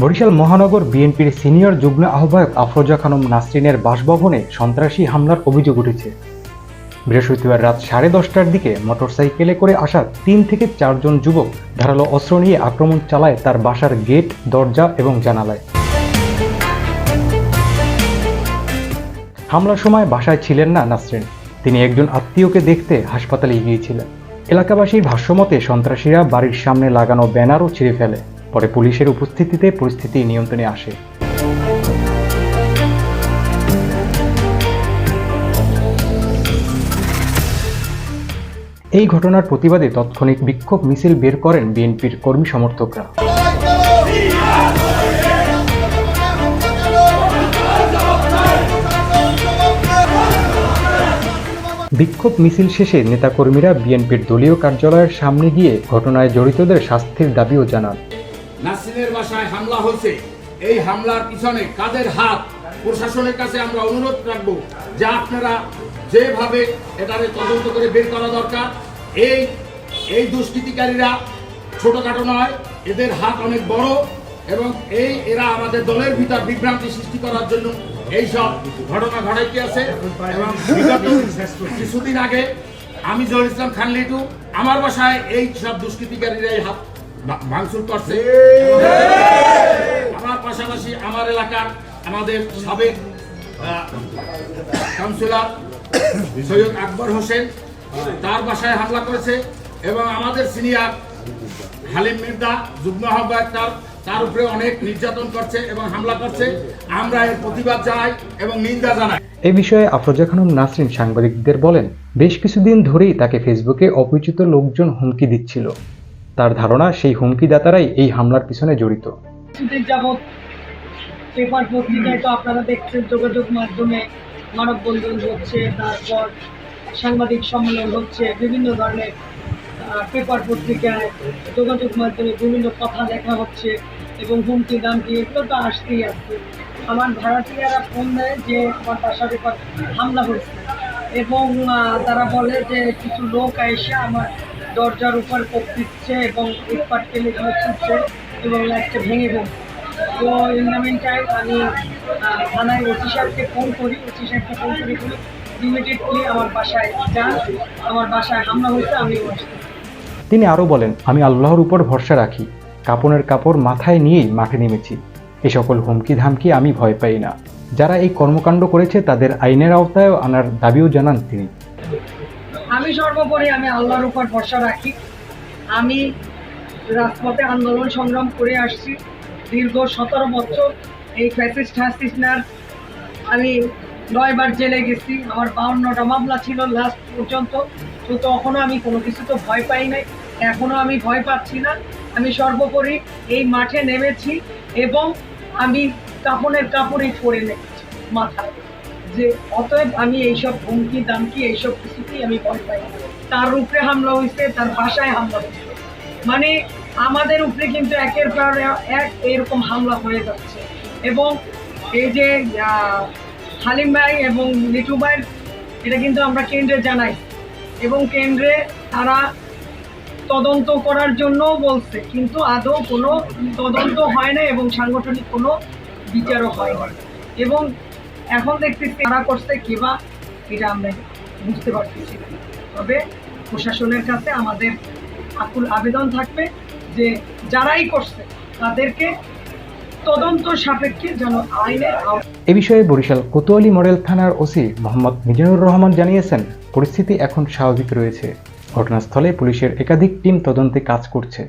বরিশাল মহানগর বিএনপির সিনিয়র যুগ্ম আহ্বায়ক আফরোজা খানম নাসরিনের বাসভবনে সন্ত্রাসী হামলার অভিযোগ উঠেছে। বৃহস্পতিবার রাত সাড়ে দশটার দিকে মোটরসাইকেলে করে আসা তিন থেকে চারজন যুবক ধারালো অস্ত্র নিয়ে আক্রমণ চালায় তার বাসার গেট, দরজা এবং জানালায়। হামলার সময় বাসায় ছিলেন না নাসরিন। তিনি একজন আত্মীয়কে দেখতে হাসপাতালে গিয়েছিলেন। এলাকাবাসীর ভাষ্যমতে, সন্ত্রাসীরা বাড়ির সামনে লাগানো ব্যানারও ছিঁড়ে ফেলে। পরে পুলিশের উপস্থিতিতে পরিস্থিতি নিয়ন্ত্রণে আসে। এই ঘটনার প্রতিবাদে তাৎক্ষণিক বিক্ষোভ মিছিল বের করেন বিএনপির কর্মী সমর্থকরা। বিক্ষোভ মিছিল শেষে নেতাকর্মীরা বিএনপির দলীয় কার্যালয়ের সামনে গিয়ে ঘটনায় জড়িতদের শাস্তির দাবিও জানান। নাসরিনের বাসায় হামলা হয়েছে। এই হামলার পিছনে কাদের হাত? প্রশাসনের কাছে আমরা অনুরোধ রাখব যে আপনারা যেভাবে এটারে তদন্ত করে বের করা দরকার এই এই দুষ্কৃতিকারীরা ছোটখাটো নয়, এদের হাত অনেক বড় এবং এই, এরা আমাদের দলের ভিতর বিভ্রান্তি সৃষ্টি করার জন্য এই সব ঘটনা ঘটাইতে আছে এবং কিছুদিন আগে আমি জহুর ইসলাম খান লিটু, আমার বাসায় এই সব দুষ্কৃতিকারীরা এই হাত ভাঙচুর করছে। আমার পাশাপাশি আমার এলাকার আমাদের সাবেক কাউন্সিলর সৈয়দ আকবর হোসেন তার বাসায় হামলা করেছে এবং আমাদের সিনিয়র হালিম মির্দা যুগ্ম আহ্বায়ক তার তার উপরে অনেক নির্যাতন করছে এবং হামলা করছে। আমরা এর প্রতিবাদ জানাই এবং নিন্দা জানাই। এ বিষয়ে আফরোজা খানম নাসরিন সাংবাদিকদের বলেন বেশ কিছুদিন ধরেই তাকে ফেসবুকে অপরিচিত লোকজন হুমকি দিচ্ছিল। তার ধারণা সেই হুমকিদাতারাই এই হামলার পিছনে জড়িত। যাবৎ পেপার পত্রিকায় তো আপনারা দেখছেন যোগাযোগ মাধ্যমে মানববন্ধন হচ্ছে তারপর সাংবাদিক সম্মেলন হচ্ছে, বিভিন্ন ধরনের পেপার পত্রিকায় যোগাযোগ মাধ্যমে বিভিন্ন কথা লেখা হচ্ছে এবং হুমকি, দামকি, এগুলো তো আসতেই আসছে। আমার ভাড়াটিয়ারা ফোন দেয় যে আমার বাসার উপর হামলা হয়েছে। এবং তারা বলে যে কিছু লোক এসে আমার দরজার উপর কোপ দিচ্ছে এবং ইটপাট কেলে ছুটছে এবং একটা ভেঙে ফেলছে তো ইন দ্য মিন টাইম আমি থানায় ওসি সাহেবকে ফোন করি ওসি সাহেবকে ফোন করে বলি ইমিডিয়েটলি আমার বাসায় যান আমার বাসায় হামলা হয়েছে আমি তিনি আরও বলেন আমি আল্লাহর উপর ভরসা রাখি কাপনের কাপড় মাথায় নিয়েই মাঠে নেমেছি। এ সকল হুমকি ধামকি আমি ভয় পাই না। যারা এই কর্মকাণ্ড করেছে তাদের আইনের আওতায় আনার দাবিও জানান তিনি। আমি সর্বোপরি আমি আল্লাহর উপর ভরসা রাখি। আমি রাজপথে আন্দোলন সংগ্রাম করে আসছি। দীর্ঘ সতেরো বছর এই ফ্যাসিস্ট হাসিসনার আমি নয়বার জেলে গেছি। আমার বাউন্নটা মামলা ছিল লাস্ট পর্যন্ত। তো তখনও আমি কোনো কিছু তো ভয় পাই নাই। এখনও আমি ভয় পাচ্ছি না। আমি সর্বোপরি এই মাঠে নেমেছি এবং আমি কাপড়ের কাপড়ই পরে নেমেছি মাথায়। যে অতএব আমি এইসব হুমকি, দামকি, এইসব কিছুতেই আমি ভয় পাই তার উপরে হামলা হয়েছে, তার বাসায় হামলা হয়েছে। মানে আমাদের উপরে কিন্তু একের পর এক এরকম হামলা হয়ে যাচ্ছে। এবং এই যে হালিম ভাই এবং লিটু ভাই এটা কিন্তু আমরা কেন্দ্রে জানাই। এবং কেন্দ্রে তারা তদন্ত করার জন্য বলছে, কিন্তু আদৌ কোনো তদন্ত হয় না এবং সাংগঠনিক কোনো বিচারও হয় না এবং এখন দেখতেছি তারা করছে কিবা এটা আমরা বুঝতে পারতেছি তবে প্রশাসনের কাছে আমাদের আকুল আবেদন থাকবে যে যারাই করছে, তাদেরকে তদন্ত সাপেক্ষে যেন আইনের এ বিষয়ে বরিশাল কোতোয়ালি মডেল থানার ওসি মোহাম্মদ মিজানুর রহমান জানিয়েছেন, পরিস্থিতি এখন স্বাভাবিক রয়েছে। ঘটনাস্থলে পুলিশের একাধিক টিম তদন্তে কাজ করছে।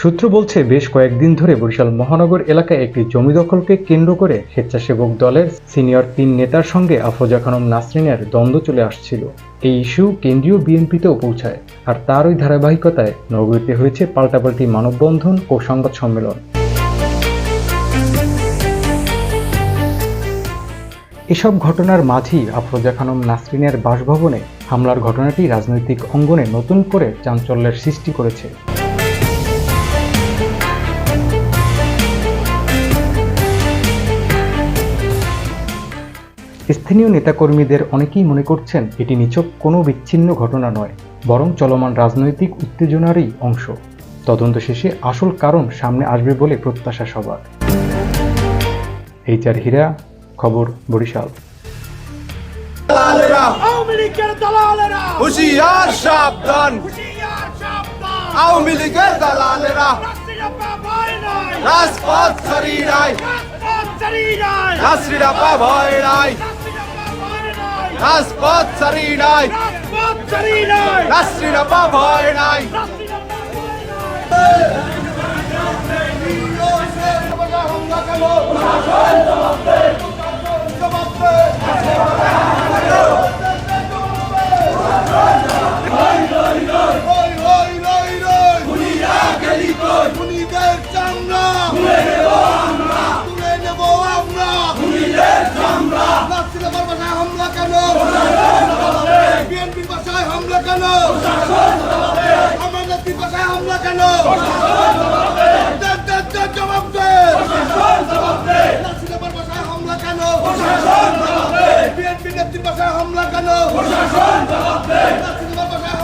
সূত্র বলছে, বেশ কয়েকদিন ধরে বরিশাল মহানগর এলাকায় একটি জমি দখলকে কেন্দ্র করে স্বেচ্ছাসেবক দলের সিনিয়র তিন নেতার সঙ্গে আফরোজা খানম নাসরিনের দ্বন্দ্ব চলে আসছিল। এই ইস্যু কেন্দ্রীয় বিএনপিতেও পৌঁছায়, আর তারই ধারাবাহিকতায় নগরীতে হয়েছে পাল্টাপাল্টি মানববন্ধন ও সংবাদ সম্মেলন। এসব ঘটনার মাঝেই আফরোজা খানম নাসরিনের বাসভবনে হামলার ঘটনাটি রাজনৈতিক অঙ্গনে নতুন করে চাঞ্চল্যের সৃষ্টি করেছে। স্থানীয় নেতাকর্মীদের অনেকেই মনে করছেন এটি নিছক কোনো বিচ্ছিন্ন ঘটনা নয় বরং চলমান রাজনৈতিক উত্তেজনারই অংশ। তদন্ত শেষে আসল কারণ সামনে আসবে বলে প্রত্যাশা সবার। এইচআর হীরা খবর বরিশাল। হুশিয়ার সাবধান! আওয়ামী লীগের দালালেরা! রাজপথ ছাড়ি নাই! রাজপথ ভয় নাই! রাজপথ ছাড়ি নাই! রাজপথ চালিয়ে নাই। পা ভয় নাই। রাষ্ট্রীয় ভয় কেন? আমার নেত্রীর বাসায় হামলা কেন? জবাব বাসায় হামলা কেন? বিএনপি নেত্রীর বাসায় হামলা কেন? নাসিরাবার বাসায়